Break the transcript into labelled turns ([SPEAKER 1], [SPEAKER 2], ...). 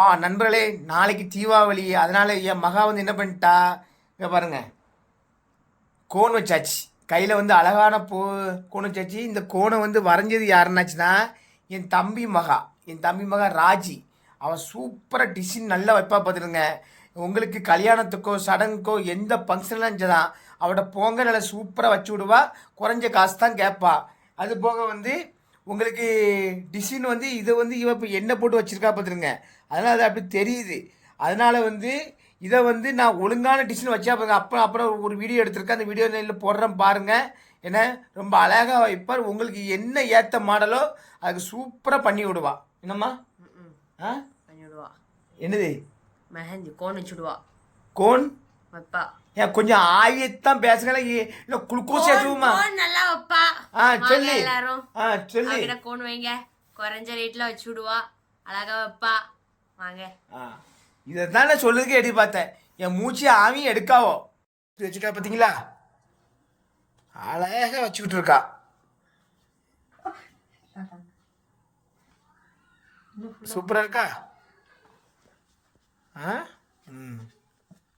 [SPEAKER 1] ஆ நண்பர்களே நாளைக்கு தீபாவளி. அதனால் என் மகா வந்து என்ன பண்ணிட்டா? இங்கே பாருங்க. கோன் வச்சாச்சு. கையில் வந்து அழகான பூ கோன் வச்சாச்சு. இந்த கோனை வந்து வரைஞ்சது யாருன்னாச்சுன்னா என் தம்பி மகா. என் தம்பி மகா ராஜி. அவன் சூப்பராக டிசைன் நல்லா வைப்பா பார்த்துருங்க உங்களுக்கு கல்யாணத்துக்கோ சடங்குக்கோ எந்த ஃபங்க்ஷன்லாம் இருந்துச்சுதான் அவட போங்க நல்லா சூப்பராக வச்சு விடுவா. குறைஞ்ச காசு தான் கேட்பா. அது போக வந்து உங்களுக்கு டிசைன் வந்து இதை வந்து இவ இப்போ எண்ணெய் போட்டு வச்சுருக்கா பார்த்துருங்க அதனால் அது அப்படி தெரியுது. அதனால் வந்து இதை வந்து நான் ஒழுங்கான டிசைன் வச்சா பாருங்க. அப்புறம் அப்புறம் ஒரு வீடியோ எடுத்திருக்கேன். அந்த வீடியோ நெல்லில் போடுறேன் பாருங்கள் என்ன ரொம்ப அழகாக வைப்பார். உங்களுக்கு என்ன ஏற்ற மாடலோ அதுக்கு சூப்பராக பண்ணி விடுவா. என்னம்மா?
[SPEAKER 2] ம்ம்.
[SPEAKER 1] ஆ?
[SPEAKER 2] பண்ணிவிடுவா
[SPEAKER 1] என்னது?
[SPEAKER 2] மெஹந்தி கோன் வச்சுடுவா
[SPEAKER 1] கோன்?
[SPEAKER 2] வைப்பா.
[SPEAKER 1] ஏன் கொஞ்சம் ஆயத்தான் பேசுங்களா இல்லை குளுக்கோஸ்
[SPEAKER 2] கோன் நல்லா வைப்பா.
[SPEAKER 1] ஆ சொல்லி.
[SPEAKER 2] எல்லாரும்.
[SPEAKER 1] ஆ சொல்லி.
[SPEAKER 2] அவகிட்ட கோன் வைங்க. குறைஞ்ச ரேட்ல வச்சு விடுவா. அழகா வைப்பா. வாங்க.
[SPEAKER 1] ஆ இதை தான் நான் சொல்லுறதுக்கு எடி பார்த்தேன். என் மூச்சு ஆவியும் எடுக்காவோ? வச்சுட்டா பார்த்தீங்களா? அழகாக வச்சுக்கிட்டு இருக்கா. சூப்பராக இருக்கா? ஆ?